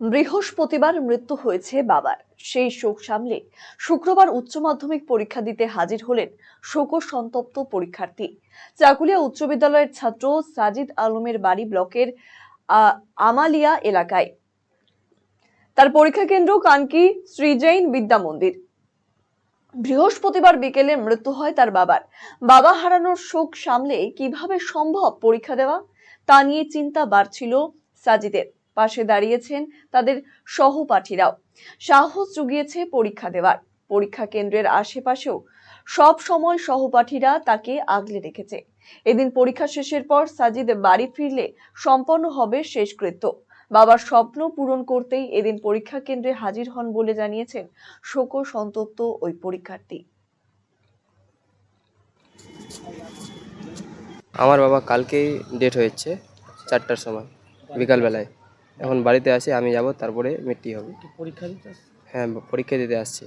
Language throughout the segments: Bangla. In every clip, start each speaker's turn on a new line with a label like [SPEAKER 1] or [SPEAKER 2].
[SPEAKER 1] বৃহস্পতিবার মৃত্যু হয়েছে বাবার। সেই শোক সামলে শুক্রবার উচ্চ মাধ্যমিক পরীক্ষা দিতে হাজির হলেন শোক সন্তপ্ত পরীক্ষার্থী। চাকুলিয়া উচ্চ বিদ্যালয়ের ছাত্র সাজিদ আলমের বাড়ি ব্লকের আমালিয়া এলাকায়। তার পরীক্ষা কেন্দ্র কানকি শ্রীজৈন বিদ্যা মন্দির। বৃহস্পতিবার বিকেলে মৃত্যু হয় তার বাবার। বাবা হারানোর শোক সামলে কীভাবে সম্ভব পরীক্ষা দেওয়া তা নিয়ে চিন্তা বাড়ছিল সাজিদের। পাশে দাঁড়িয়েছেন তাদের সহপাঠীরাও। সাহস জুগিয়েছে পরীক্ষা দেওয়ার। পরীক্ষা কেন্দ্রের আশেপাশেও সব সময় সহপাঠীরা তাকে আগলে রেখেছে। এদিন পরীক্ষা শেষের পর সাজিদ বাড়ি ফিরলে সম্পন্ন হবে শেষকৃত্য। বাবার স্বপ্ন পূরণ করতেই এদিন পরীক্ষা কেন্দ্রে হাজির হন বলে জানিয়েছেন শোক সন্তপ্ত ওই পরীক্ষার্থী।
[SPEAKER 2] আমার বাবা কালকেই ডেট হয়েছে, চারটার সময়, বিকালবেলায়। এখন বাড়িতে আছে আমি যাব তারপরে মৃত্যু হবে।
[SPEAKER 3] পরীক্ষা দিতে আসছে?
[SPEAKER 2] হ্যাঁ পরীক্ষা দিতে আসছি।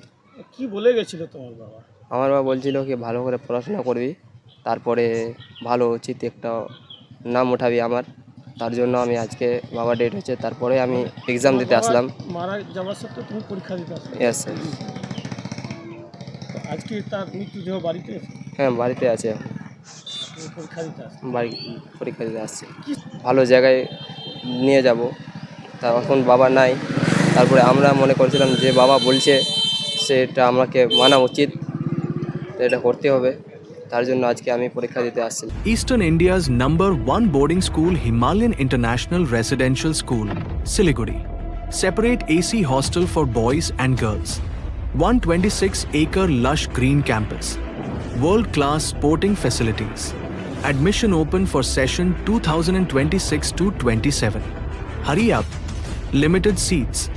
[SPEAKER 3] কি বলে গেছিল তোমার বাবা?
[SPEAKER 2] আমার বাবা বলছিল কি ভালো করে পড়াশোনা করবি তারপরে ভালো উচিত একটা নাম উঠাবি আমার। তার জন্য আমি আজকে বাবা ডেট হয়েছে তারপরে আমি এক্সাম দিতে আসলাম।
[SPEAKER 3] মারা যাওয়ার সত্ত্বেও তুমি পরীক্ষা দিতে আসলে?
[SPEAKER 2] ইয়েস স্যার
[SPEAKER 3] আজকে তার মৃত্যুদেহ বাড়িতে
[SPEAKER 2] হ্যাঁ বাড়িতে আছে।
[SPEAKER 3] পরীক্ষা দিতে আসছে।
[SPEAKER 2] বাড়ি পরীক্ষা দিতে আসছে। ভালো জায়গায় নিয়ে যাব। তা এখন বাবা নাই তারপরে আমরা মনে করছিলাম যে বাবা বলছে সেটা আমাকে মানা উচিত এটা করতে হবে তার জন্য আজকে আমি পরীক্ষা দিতে আসছিলাম
[SPEAKER 4] Eastern India's number one boarding school, Himalayan International Residential School, Siliguri. Separate AC hostel for boys and girls. 126 acre lush green campus. World class sporting facilities. Admission open for session 2026 to 27. Hurry up. Limited seats.